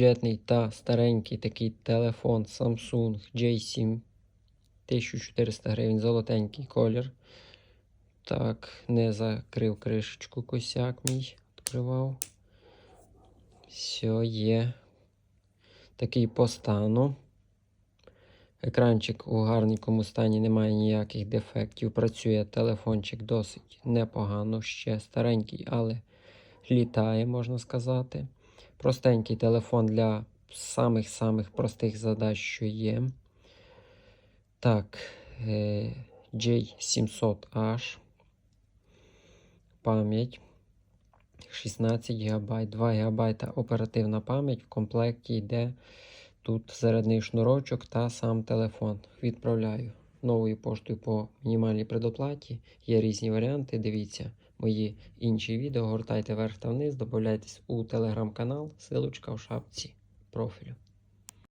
Бюджетний та старенький такий телефон Samsung J7 1400 гривень, золотенький колір. Так, не закрив кришечку косяк мій, відкривав. Все є. Такий по стану. Екранчик у гарненькому стані, немає ніяких дефектів. Працює телефончик досить непогано, ще старенький, але літає, можна сказати. Простенький телефон для самих-самих простих задач, що є. Так, е, J700H. Пам'ять 16 ГБ, 2 ГБ оперативна пам'ять. В комплекті йде тут зарядний шнурочок та сам телефон. Відправляю новою поштою по мінімальній предоплаті. Є різні варіанти. Дивіться мої інші відео. Гортайте вверх та вниз, додайтесь у телеграм-канал, силочка в шапці профілю.